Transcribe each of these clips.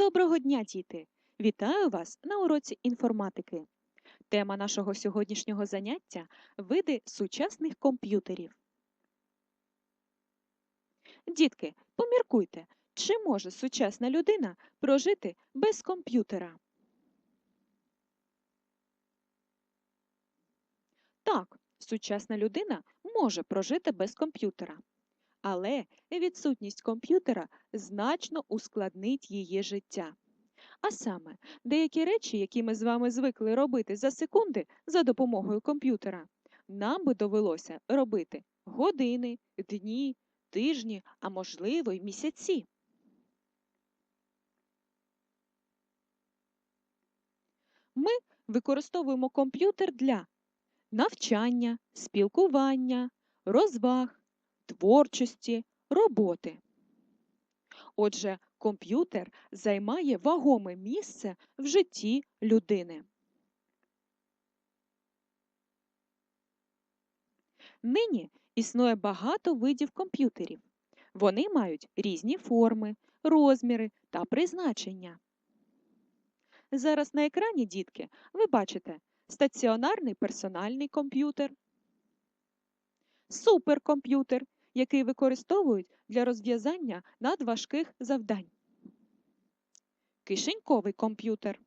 Доброго дня, діти! Вітаю вас на уроці інформатики. Тема нашого сьогоднішнього заняття види сучасних комп'ютерів. Дітки, поміркуйте, чи може сучасна людина прожити без комп'ютера? Так, сучасна людина може прожити без комп'ютера. Але відсутність комп'ютера значно ускладнить її життя. А саме, деякі речі, які ми з вами звикли робити за секунди за допомогою комп'ютера, нам би довелося робити години, дні, тижні, а можливо й місяці. Ми використовуємо комп'ютер для навчання, спілкування, розваг, творчості, роботи. Отже, комп'ютер займає вагоме місце в житті людини. Нині існує багато видів комп'ютерів. Вони мають різні форми, розміри та призначення. Зараз на екрані, дітки, ви бачите стаціонарний персональний комп'ютер, суперкомп'ютер, який використовують для розв'язання надважких завдань. Кишеньковий комп'ютер.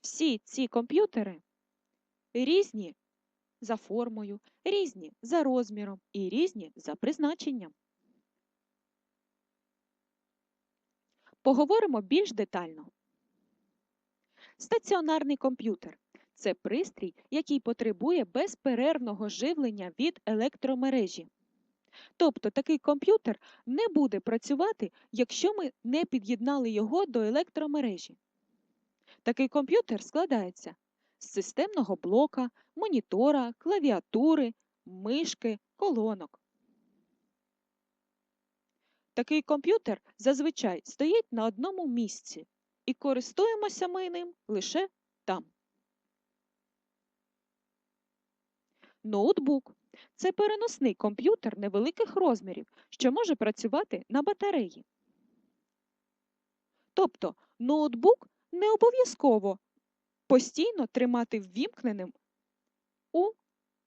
Всі ці комп'ютери різні за формою, різні за розміром і різні за призначенням. Поговоримо більш детально. Стаціонарний комп'ютер це пристрій, який потребує безперервного живлення від електромережі. Тобто такий комп'ютер не буде працювати, якщо ми не під'єднали його до електромережі. Такий комп'ютер складається з системного блока, монітора, клавіатури, мишки, колонок. Такий комп'ютер зазвичай стоїть на одному місці і користуємося ми ним лише там. Ноутбук це переносний комп'ютер невеликих розмірів, що може працювати на батареї. Тобто ноутбук не обов'язково постійно тримати ввімкненим у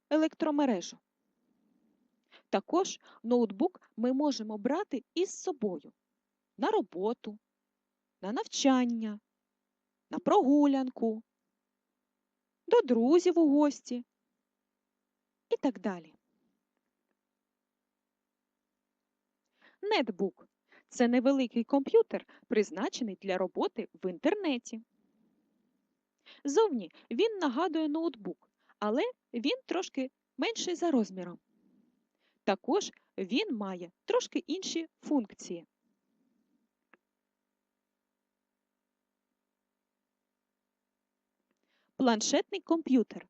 електромережу. Також ноутбук ми можемо брати із собою на роботу, на навчання, на прогулянку, до друзів у гості і так далі. Нетбук це невеликий комп'ютер, призначений для роботи в інтернеті. Зовні він нагадує ноутбук, але він трошки менший за розміром. Також він має трошки інші функції. Планшетний комп'ютер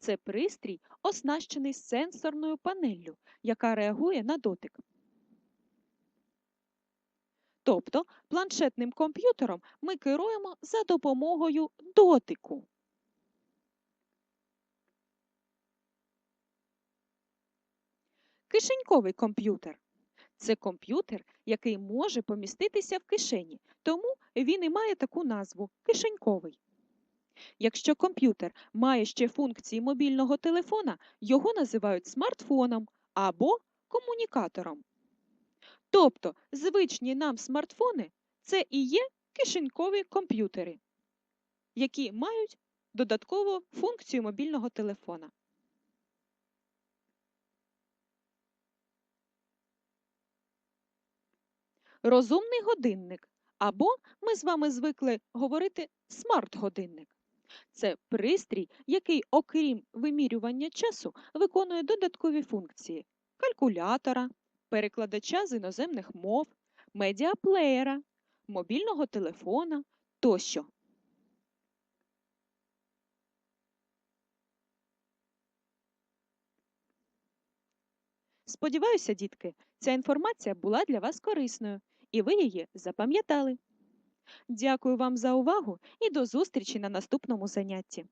це пристрій, оснащений сенсорною панеллю, яка реагує на дотик. Тобто планшетним комп'ютером ми керуємо за допомогою дотику. Кишеньковий комп'ютер це комп'ютер, який може поміститися в кишені, тому він і має таку назву кишеньковий. Якщо комп'ютер має ще функції мобільного телефона, його називають смартфоном або комунікатором. Тобто звичні нам смартфони це і є кишенькові комп'ютери, які мають додаткову функцію мобільного телефона. Розумний годинник або ми з вами звикли говорити смарт-годинник. Це пристрій, який, окрім вимірювання часу, виконує додаткові функції калькулятора, перекладача з іноземних мов, медіаплеєра, мобільного телефона тощо. Сподіваюся, дітки, ця інформація була для вас корисною і ви її запам'ятали. Дякую вам за увагу і до зустрічі на наступному занятті.